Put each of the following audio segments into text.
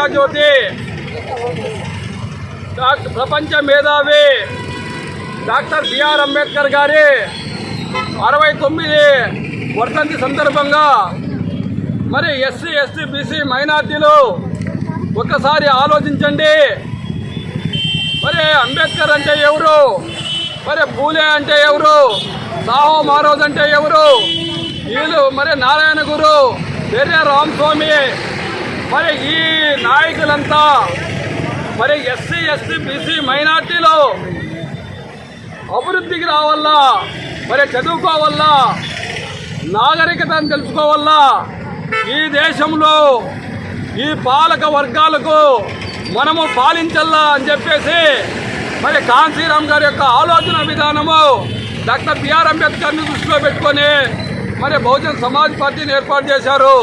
ఆశాజ్యోతి డాక్టర్ ప్రపంచ మేధావి. డాక్టర్ బిఆర్ అంబేద్కర్ గారి అరవై తొమ్మిది వర్ధంతి సందర్భంగా మరి ఎస్సీ ఎస్టీ బీసీ మైనార్టీలు ఒక్కసారి ఆలోచించండి. మరి అంబేద్కర్ అంటే ఎవరు? మరి పూలే అంటే ఎవరు? సాహో మహారాజ్ అంటే ఎవరు? వీళ్ళు మరి నారాయణ గురు పెర్య రామస్వామి మరి ఈ నాయకులంతా మరి ఎస్సీ ఎస్టీ బీసీ మైనార్టీలు అభివృద్ధికి రావాలా మరి చదువుకోవాలా నాగరికతను తెలుసుకోవాలా ఈ దేశంలో ఈ పాలక వర్గాలకు మనము పాలించల్లా అని చెప్పేసి మరి కాంశీరామ్ గారి యొక్క ఆలోచన విధానము డాక్టర్ బిఆర్ అంబేద్కర్ని దృష్టిలో పెట్టుకొని మరి బహుజన్ సమాజ్ పార్టీని ఏర్పాటు చేశారు.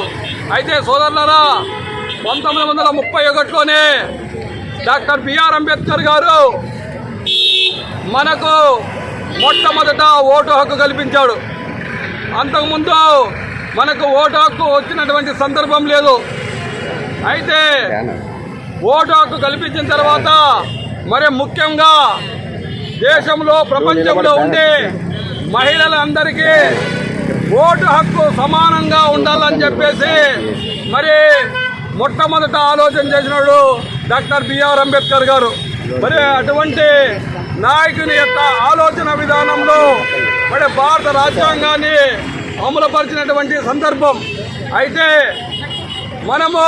అయితే సోదరులరా పంతొమ్మిది వందల ముప్పై ఒకటిలోనే డాక్టర్ బిఆర్ అంబేద్కర్ గారు మనకు మొట్టమొదట ఓటు హక్కు కల్పించాడు. అంతకుముందు మనకు ఓటు హక్కు వచ్చినటువంటి సందర్భం లేదు. అయితే ఓటు హక్కు కల్పించిన తర్వాత మరి ముఖ్యంగా దేశంలో ప్రపంచంలో ఉండే మహిళలందరికీ ఓటు హక్కు సమానంగా ఉండాలని చెప్పేసి మరి మొట్టమొదట ఆలోచన చేసినాడు డాక్టర్ బిఆర్ అంబేద్కర్ గారు. మరి అటువంటి నాయకుని యొక్క ఆలోచన విధానంలో మరి భారత రాజ్యాంగాన్ని అమలుపరిచినటువంటి సందర్భం. అయితే మనము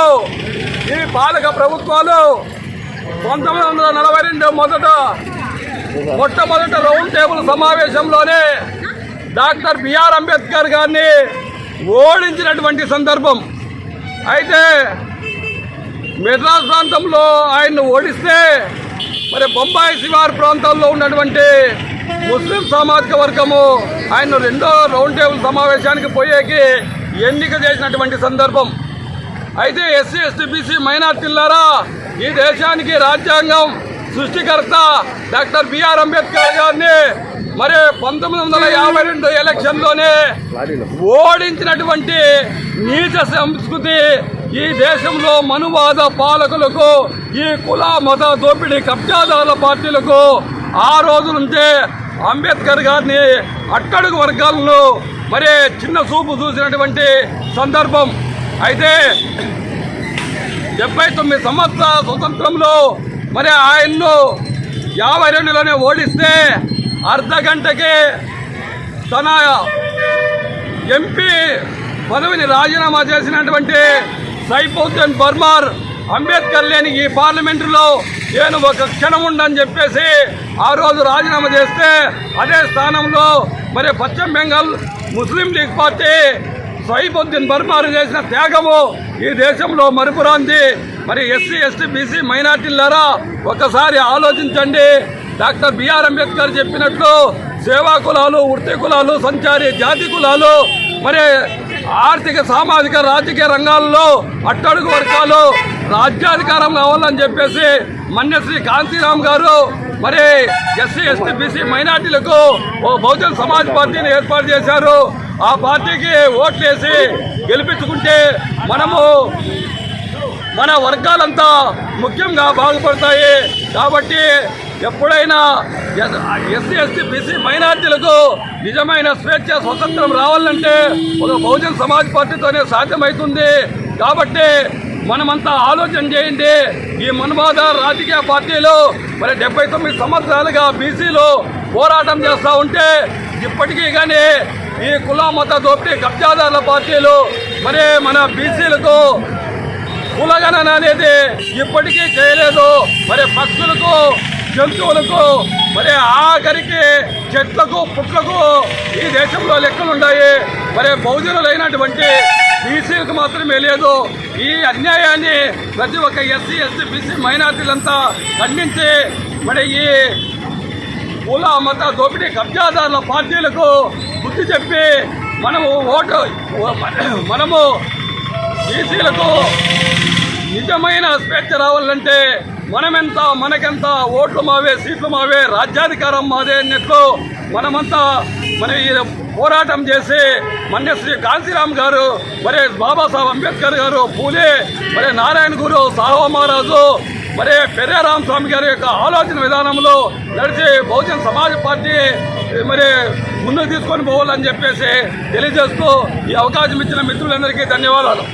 ఈ పాలక ప్రభుత్వాలు పంతొమ్మిది వందల నలభై రెండు మొదట మొట్టమొదట రౌండ్ టేబుల్ సమావేశంలోనే డాక్టర్ బిఆర్ అంబేద్కర్ గారిని ఓడించినటువంటి సందర్భం. అయితే మెడ్రాస్ ప్రాంతంలో ఆయన్ను ఓడిస్తే మరి బొంబాయి శివారు ప్రాంతాల్లో ఉన్నటువంటి ముస్లిం సామాజిక వర్గము ఆయన రెండో రౌండ్ టేబుల్ సమావేశానికి పోయేకి ఎన్నిక చేసినటువంటి సందర్భం. అయితే ఎస్సీ ఎస్టీ బీసీ మైనార్టీలారా ఈ దేశానికి రాజ్యాంగం సృష్టికర్త డాక్టర్ బిఆర్ అంబేద్కర్ గారిని మరి పంతొమ్మిది వందల యాభై రెండు ఎలక్షన్లోనే ఓడించినటువంటి నీచ సంస్కృతి ఈ దేశంలో మనువాద పాలకులకు ఈ కుల మత దోపిడీ కబ్జాదారుల పార్టీలకు ఆ రోజు నుంచే అంబేద్కర్ గారిని అట్టడుగు వర్గాలను మరి చిన్న చూపు చూసినటువంటి సందర్భం. అయితే డెబ్బై తొమ్మిది సంవత్సరాల స్వతంత్రంలో మరి ఆయన్ను యాభై రెండులోనే ఓడిస్తే అర్ధగంటకి తన ఎంపీ పదవిని రాజీనామా చేసినటువంటి సైఫుద్దీన్ బర్మార్ అంబేద్కర్ లేని ఈ పార్లమెంటులో నేను ఒక క్షణం ఉండని చెప్పేసి ఆ రోజు రాజీనామా చేస్తే అదే స్థానంలో మరి పశ్చిమ Bengal Muslim league party Saifuddin బర్మార్ చేసిన త్యాగము ఈ దేశంలో మరుపురాంది. మరి ఎస్సీ ఎస్టీ బీసీ మైనార్టీలారా ఒకసారి ఆలోచించండి. డాక్టర్ బిఆర్ అంబేద్కర్ చెప్పినట్లు సేవా కులాలు వృత్తి కులాలు సంచారి జాతి కులాలు మరి ఆర్థిక సామాజిక రాజకీయ రంగాల్లో అట్టడుగు వర్గాలు రాజ్యాధికారం కావాలని చెప్పేసి మన్యశ్రీ కాంతిరామ్ గారు మరి ఎస్సీ ఎస్టీ బీసీ మైనార్టీలకు ఓ బహుజన్ సమాజ్ పార్టీని ఏర్పాటు చేశారు. ఆ పార్టీకి ఓట్లేసి గెలిపించుకుంటే మనము మన వర్గాలంతా ముఖ్యంగా బాగుపడతాయి. కాబట్టి ఎప్పుడైనా ఎస్సీ ఎస్టీ బీసీ మైనార్టీలకు నిజమైన స్వేచ్ఛ స్వతంత్రం రావాలంటే ఒక బహుజన్ సమాజ్ పార్టీతోనే సాధ్యమవుతుంది కాబట్టి మనమంతా ఆలోచన చేయండి. ఈ మన్వాద రాజకీయ పార్టీలు మరి డెబ్బై తొమ్మిది సంవత్సరాలుగా బీసీలు పోరాటం చేస్తూ ఉంటే ఇప్పటికీ కానీ ఈ కుల మత దోపిడీ కబ్జాదారుల పార్టీలు మరి మన బీసీలకు కులగణన అనేది ఇప్పటికీ చేయలేదు. మరి పక్షులకు జంతువులకు మరి ఆఖరికి చెట్లకు పుట్లకు ఈ దేశంలో లెక్కలు ఉన్నాయి మరి బహుజనులైనటువంటి బీసీలకు మాత్రమే లేదు. ఈ అన్యాయాన్ని ప్రతి ఒక్క ఎస్సీ ఎస్సీ బీసీ మైనార్టీలంతా ఖండించి మరి ఈ కుల మత దోపిడీ కబ్జాదారుల పార్టీలకు బుద్ధి చెప్పి మనము ఓటు మనము బీసీలకు నిజమైన స్వేచ్ఛ రావాలంటే మనమెంత మనకెంత ఓట్లు మావే సీట్లు మావే రాజ్యాధికారం మాదే అన్నట్లు మనమంతా మరి ఈ పోరాటం చేసి మన్య శ్రీ గారు మరి బాబాసాహెబ్ అంబేద్కర్ గారు పూలే మరి నారాయణ గురు సాహో మహారాజు మరి పెరేరామ స్వామి గారి యొక్క ఆలోచన విధానంలో నడిచి బహుజన్ సమాజ్ పార్టీ మరి ముందుకు తీసుకొని పోవాలని చెప్పేసి తెలియజేస్తూ ఈ అవకాశం ఇచ్చిన మిత్రులందరికీ ధన్యవాదాలు.